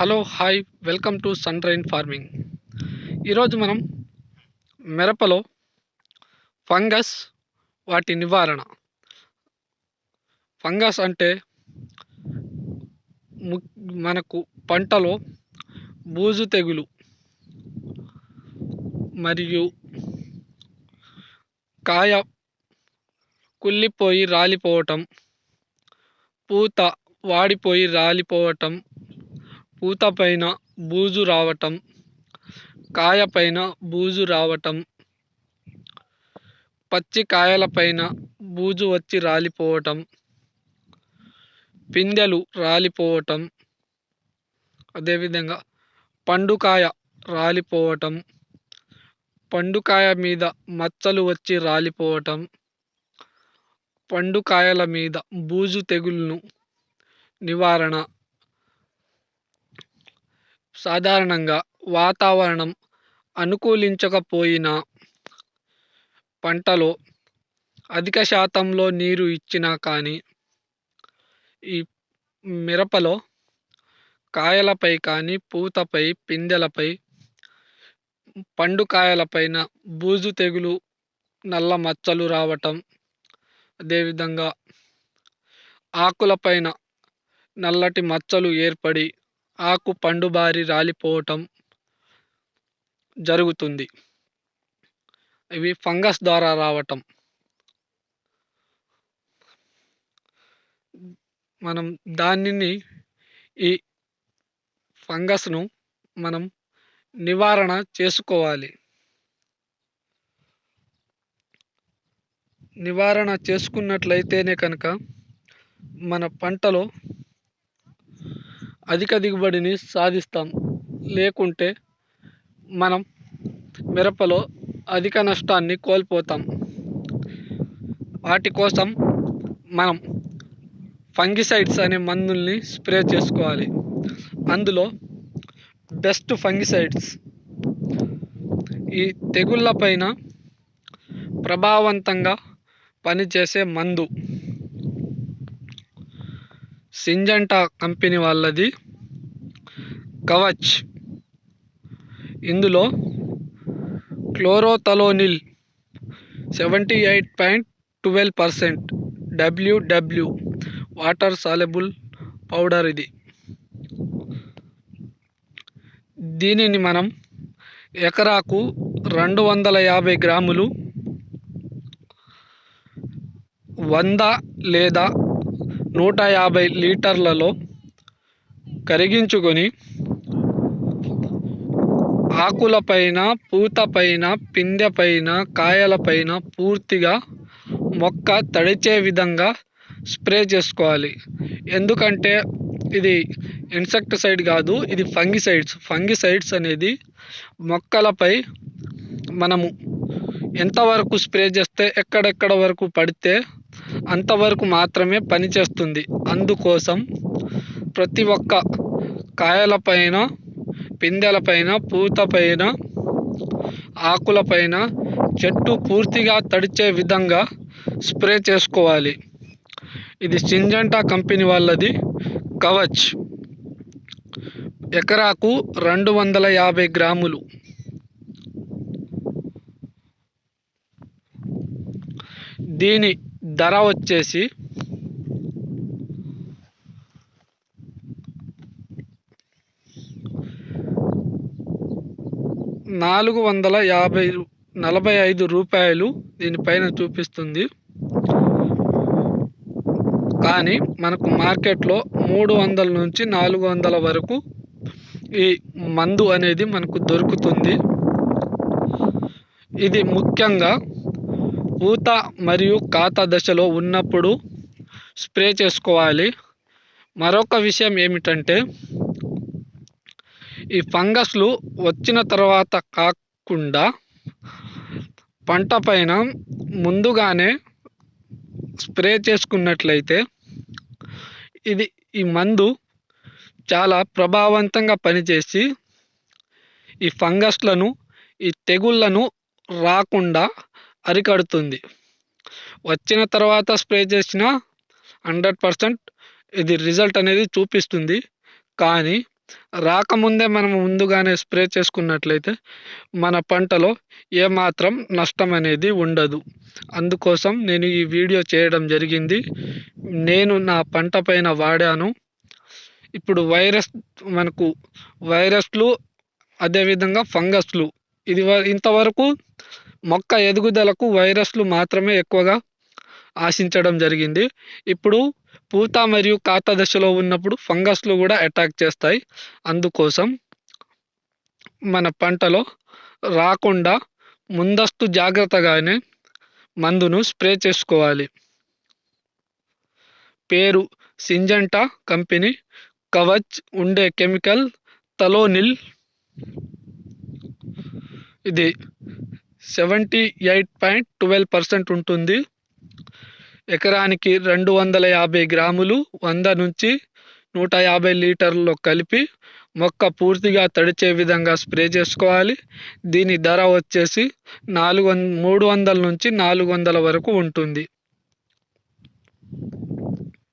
Hello hi welcome to sun rain farming. ఈరోజు మనం మిరపలో ఫంగస్ వాటి నివారణ. ఫంగస్ అంటే మనకు పంటలో బూజు తెగులు మరియు కాయ కుళ్ళిపోయి రాలిపోవటం పూత వాడిపోయి రాలిపోవటం పూత పైన బూజు రావటం కాయ పైన బూజు రావటం పచ్చి కాయలపైన బూజు వచ్చి రాలిపోవటం పిందెలు రాలిపోవటం అదేవిధంగా పండుకాయ రాలిపోవటం పండుకాయ మీద మచ్చలు వచ్చి రాలిపోవటం పండుకాయల మీద బూజు తెగుళ్ళను నివారణ సాధారణంగా వాతావరణం అనుకూలించకపోయినా పంటలో అధిక శాతంలో నీరు ఇచ్చినా కానీ ఈ మిరపలో కాయలపై కానీ పూతపై పిందెలపై పండు కాయలపైన బూజు తెగులు నల్ల మచ్చలు రావటం అదేవిధంగా ఆకులపైన నల్లటి మచ్చలు ఏర్పడి ఆకు పండుబారి రాలిపోవటం జరుగుతుంది. ఇవి ఫంగస్ ద్వారా రావటం. మనం దానిని ఈ ఫంగస్ను మనం నివారణ చేసుకోవాలి. నివారణ చేసుకున్నట్లయితేనే కనుక మన పంటలో అధిక దిగుబడిని సాధిస్తాం. లేకుంటే మనం మిరపలో అధిక నష్టాన్ని కోల్పోతాం. వాటి కోసం మనం ఫంగిసైడ్స్ అనే మందుల్ని స్ప్రే చేసుకోవాలి. అందులో బెస్ట్ ఫంగిసైడ్స్. ఈ తెగుళ్ళ పైన ప్రభావవంతంగా పనిచేసే మందు. సింజంటా కంపెనీ వాళ్ళది. కవచ్. ఇందులో chlorothalonil seventy eight point twelve percent W W water soluble powder ఇది. దీనిని మనం ఎకరాకు రెండు వందల యాభై గ్రాములు వంద లేదా నూట యాభై లీటర్లలో కరిగించుకొని ఆకులపైన పూతపైన పిందెపైన కాయలపైన పూర్తిగా మొక్క తడిచే విధంగా స్ప్రే చేసుకోవాలి. ఎందుకంటే ఇది ఇన్సెక్టిసైడ్ కాదు ఇది ఫంగిసైడ్స్ ఫంగిసైడ్స్ అనేది మొక్కలపై మనము ఎంతవరకు స్ప్రే చేస్తే ఎక్కడెక్కడ వరకు పడితే అంతవరకు మాత్రమే పనిచేస్తుంది. అందుకోసం ప్రతి ఒక్క కాయలపైన పిందెలపైన పూతపైన ఆకులపైన చెట్టు పూర్తిగా తడిచే విధంగా స్ప్రే చేసుకోవాలి. ఇది సింజంటా కంపెనీ వాళ్ళది కవచ్. ఎకరాకు రెండు వందల యాభై గ్రాములు. దీని ధర వచ్చేసి నాలుగు వందల యాభై నలభై ఐదు రూపాయలు దీనిపైన చూపిస్తుంది. కానీ మనకు మార్కెట్లో మూడు వందల నుంచి నాలుగు వందల వరకు ఈ మందు అనేది మనకు దొరుకుతుంది. ఇది ముఖ్యంగా పూత మరియు కాత దశలో ఉన్నప్పుడు స్ప్రే చేసుకోవాలి. మరొక విషయం ఏమిటంటే ఈ ఫంగస్లు వచ్చిన తర్వాత కాకుండా పంట పైన ముందుగానే స్ప్రే చేసుకున్నట్లయితే ఇది ఈ మందు చాలా ప్రభావవంతంగా పనిచేసి ఈ ఫంగస్లను ఈ తెగుళ్ళను రాకుండా అరికడుతుంది. వచ్చిన తర్వాత స్ప్రే చేసిన హండ్రెడ్ పర్సెంట్ ఇది రిజల్ట్ అనేది చూపిస్తుంది. కానీ రాకముందే మనం ముందుగానే స్ప్రే చేసుకున్నట్లయితే మన పంటలో ఏమాత్రం నష్టం అనేది ఉండదు. అందుకోసం నేను ఈ వీడియో చేయడం జరిగింది. నేను నా పంట పైన వాడాను. ఇప్పుడు వైరస్ మనకు వైరస్లు అదేవిధంగా ఫంగస్లు. ఇది వ- ఇంతవరకు మొక్క ఎదుగుదలకు వైరస్లు మాత్రమే ఎక్కువగా ఆశించడం జరిగింది. ఇప్పుడు పూత మరియు కాత దశలో ఉన్నప్పుడు ఫంగస్లు కూడా అటాక్ చేస్తాయి. అందుకోసం మన పంటలో రాకుండా ముందస్తు జాగ్రత్తగానే మందును స్ప్రే చేసుకోవాలి. పేరు సింజంటా కంపెనీ కవచ్ ఉండే కెమికల్ తలోనిల్ ఇది seventy eight point twelve percent ఉంటుంది. ఎకరానికి రెండు వందల యాభై గ్రాములు వంద నుంచి నూట యాభై లీటర్లో కలిపి మొక్క పూర్తిగా తడిచే విధంగా స్ప్రే చేసుకోవాలి. దీని ధర వచ్చేసి నాలుగు వం మూడు వందల నుంచి నాలుగు వందల వరకు ఉంటుంది.